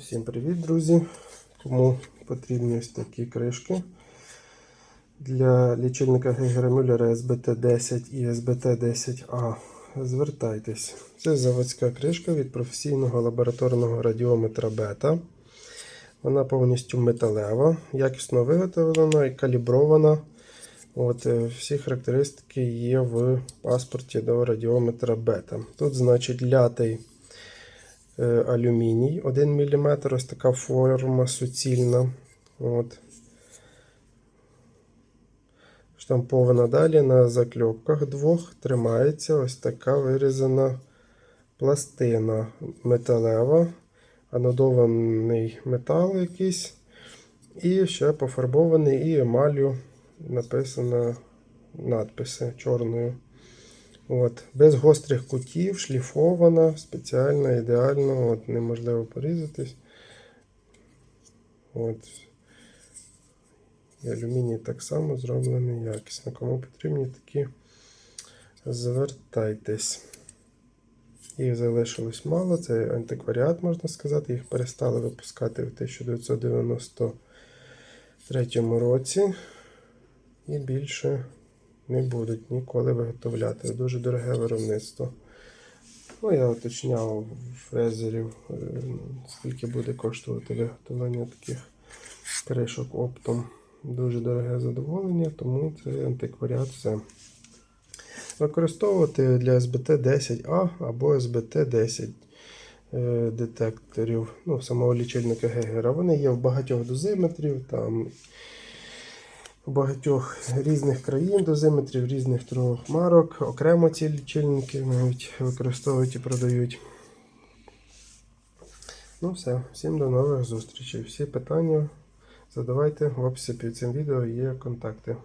Всім привіт, друзі! Кому потрібні ось такі кришки для лічильника Гейгера Мюллера SBT10 і SBT10A. Звертайтесь. Це заводська кришка від професійного лабораторного радіометра Бета. Вона повністю металева, якісно виготовлена і калібрована. От, е, всі характеристики є в паспорті до радіометра Бета. Тут, значить, лятий алюміній 1 мм, ось така форма суцільна. От. Штампована далі на закльопках двох тримається ось така вирізана пластина металева, анодований метал якийсь. І ще пофарбований і емалью написано надписи чорною. От. Без гострих кутів, шліфована, спеціально, ідеально, от, неможливо порізатись. От. І алюміній так само зроблений якісно. Кому потрібні такі, звертайтесь. Їх залишилось мало, це антикваріат, можна сказати. Їх перестали випускати в 1993 році. І більше не будуть ніколи виготовляти. Дуже дороге виробництво. Ну, я уточняв фрезерів, е, скільки буде коштувати виготовлення таких кришок оптом. Дуже дороге задоволення, тому це антикваріат все. Використовувати для СБТ-10А або СБТ-10 е, детекторів ну, самого лічильника Гегера. Вони є в багатьох дозиметрів, там багатьох різних країн дозиметрів, різних торгових марок. Окремо ці лічильники навіть використовують і продають. Ну все, всім до нових зустрічей. Всі питання задавайте в описі під цим відео є контакти.